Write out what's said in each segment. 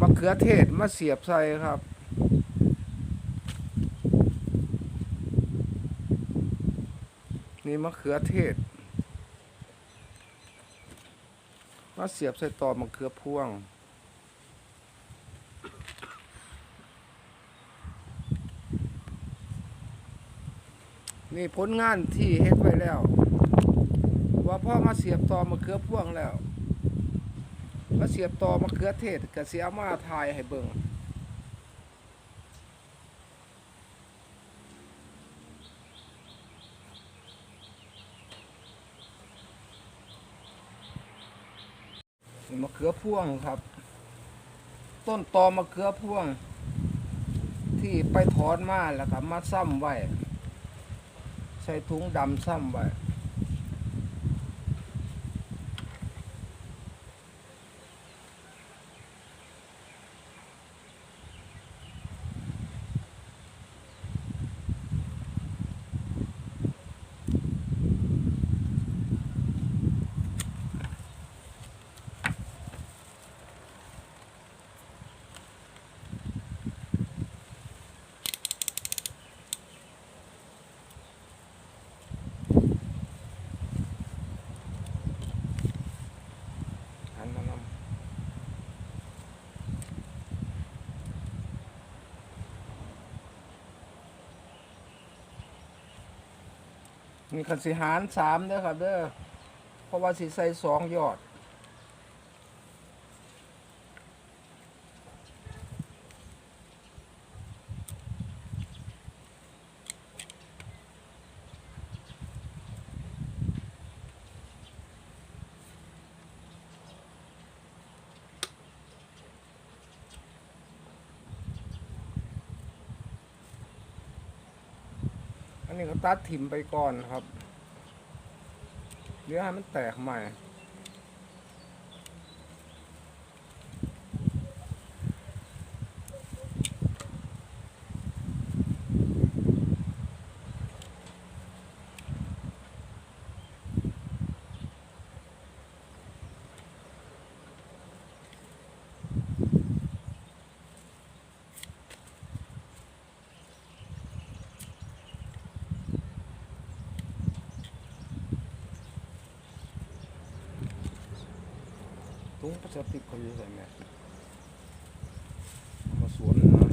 มะเขือเทศมาเสียบใส่ครับนี่มะเขือเทศ มาเสียบใส่ต่อมะเขือพวง นี่ผลงานที่เฮ็ดไว้แล้ว ว่าพ่อมาเสียบต่อมะเขือพวงแล้ว มาเสียบต่อมะเขือเทศก็เสียมาทายให้เบิ่งมะเขือพ่วงครับ ต้นตอมะเขือพ่วง ที่ไปถอนมาแล้วก็มาซ้ำไว้ ใส่ถุงดำซ้ำไว้ หันมานำ มีขันสิหารสามเด้อครับเด้อเพราะว่าสีใส่สองยอด นนี้ก็ตัดถิ่มไปก่อนครับเดี๋ยวให้มันแตกใหม่ ถุงพลาสติกเขาอยู่ใส่แมสเอามาสวนนะ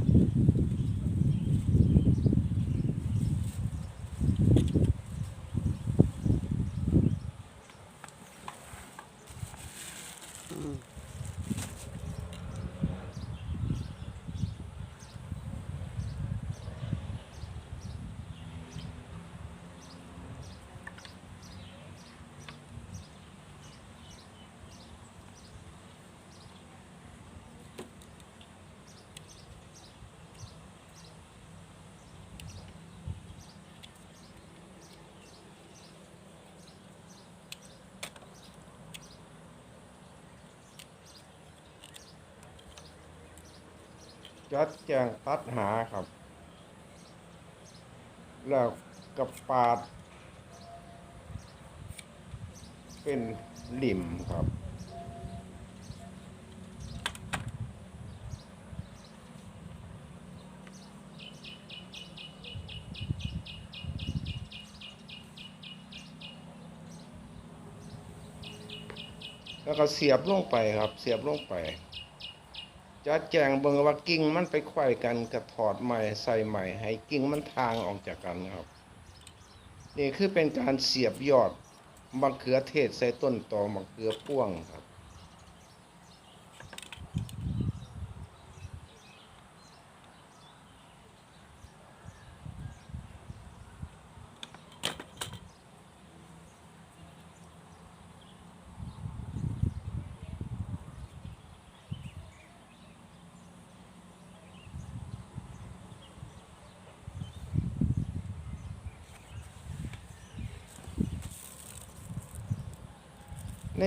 จัดแจงตัดหาครับ แล้วกับปาด เป็นหลิมครับแล้วก็เสียบลงไปครับ เสียบลงไป จัดแจงเบิ่งว่ากิ่งมันไปไขว้กันกระถอดใหม่ใส่ใหม่ให้กิ่งมันทางออกจากกันครับนี่คือเป็นการเสียบยอดมะเขือเทศใส่ต้นตอมะเขือพ่วงครับ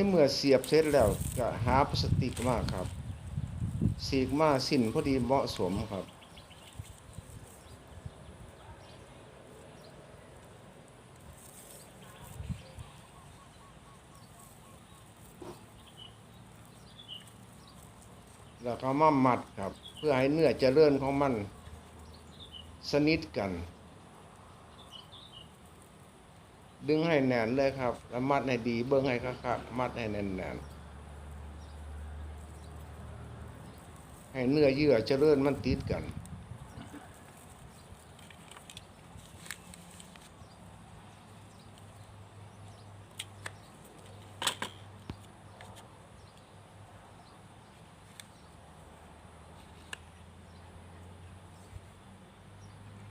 เมื่อเสียบเสร็จแล้วก็หาพลาสติกมาครับ สีกมาสิ้นพอดีเหมาะสมครับแล้วแล้วก็มามัดครับ เพื่อให้เนื้อเจริญของมัน สนิทกัน ดึงให้แน่นเลยครับ แล้วมัดให้ดี เบิ้งให้คักๆมัดให้แน่นๆให้เนื้อเยื่อเจริญมันติดกัน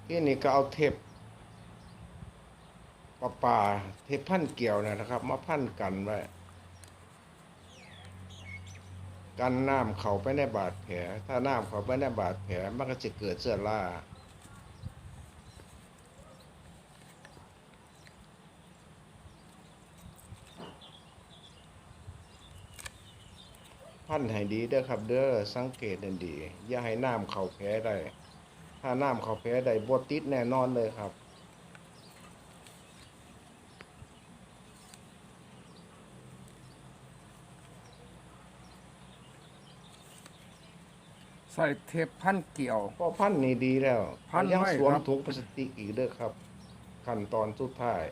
ที่นี่ก็เอาเทป ปลาเทพันเกี่ยวนะครับ มาพันกันไว้กันน้ำเข้าไปในบาดแผล ถ้าน้ำเข้าไปในบาดแผลมันก็จะเกิดเสื้อราพันให้ดีเด้อครับ เด้อสังเกตให้ดี อย่าให้น้ำเข้าแผลได้ ถ้าน้ำเข้าแผลได้บดติดแน่นอนเลยครับ ใส่เทปพันเกี่ยว พอพันนี่ดีแล้วพันยังไว้สวมครับ ถุงพลาสติกอีกเด้อครับ ขั้นตอนสุดท้าย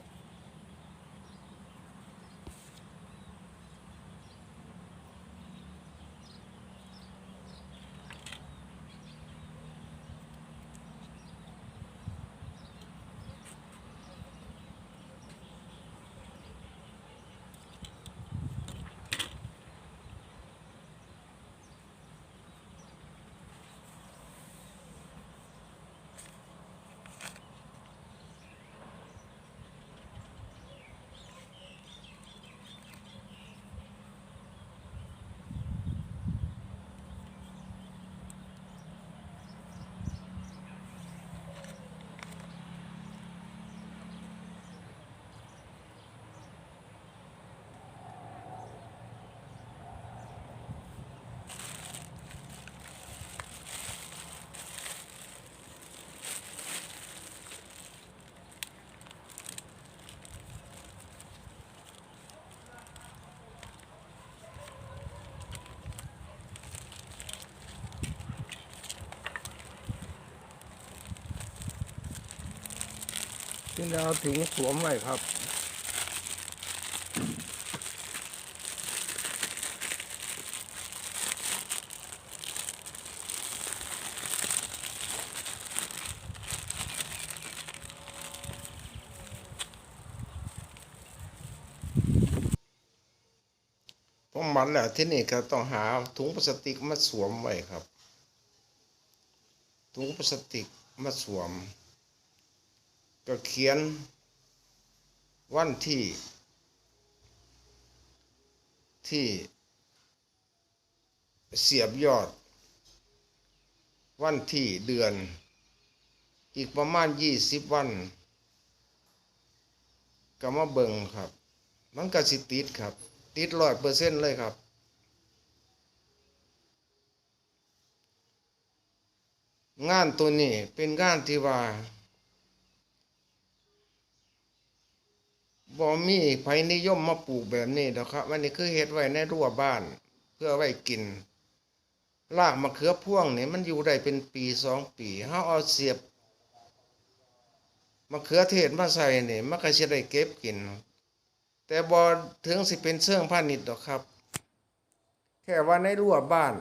ที่เราถึงสวมไว้ครับ พอมันแล้วที่นี่ก็ต้องหาถุงพลาสติกมาสวมไว้ครับ ถุงพลาสติกมาสวม ก็เขียนวันที่ ที่เสียบยอด วันที่เดือน อีกประมาณยี่สิบวันก็มาเบิ่งครับ มันก็สิติดครับ ติดร้อยเปอร์เซ็นต์เลยครับงานตัวนี้เป็นงานที่ว่า บ่มีไผนิยมมาปลูกแบบนี้ดอกครับอันนี้คือเฮ็ดไว้ในรั้วบ้าน เพื่อไว้กินรากมะเขือพ่วงนี่มันอยู่ได้เป็นปีสองปีเฮาเอาเสียบมะเขือเทศมาใส่เนี่ยมันก็สิได้เก็บกิน แต่บอถึงสิเป็นเชิงพาณิชย์ดอกครับ แค่ว่าในรั้วบ้าน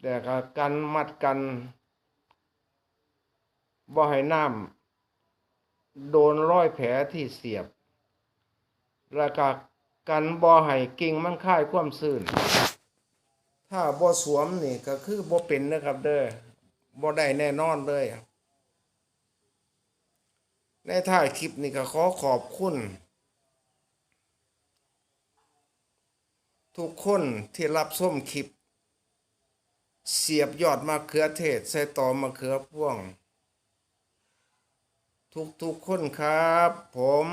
แต่ก็กันมัดกัน บ่ให้น้ำโดนร้อยแผลที่เสียบ แล้วก็กันบ่ให้กิ่งมันค่ายความซื่นถ้าบ่สวมนี่ก็คือบ่เป็นนะครับเด้อบ่ได้แน่นอนเลยในท้ายคลิปนี้ก็ขอขอบคุณ ทุกคนที่รับส้มคลิป เสียบยอดมะเขือเทศ ใส่ต่อมะเขือพ่วง ทุกๆคนครับ ผม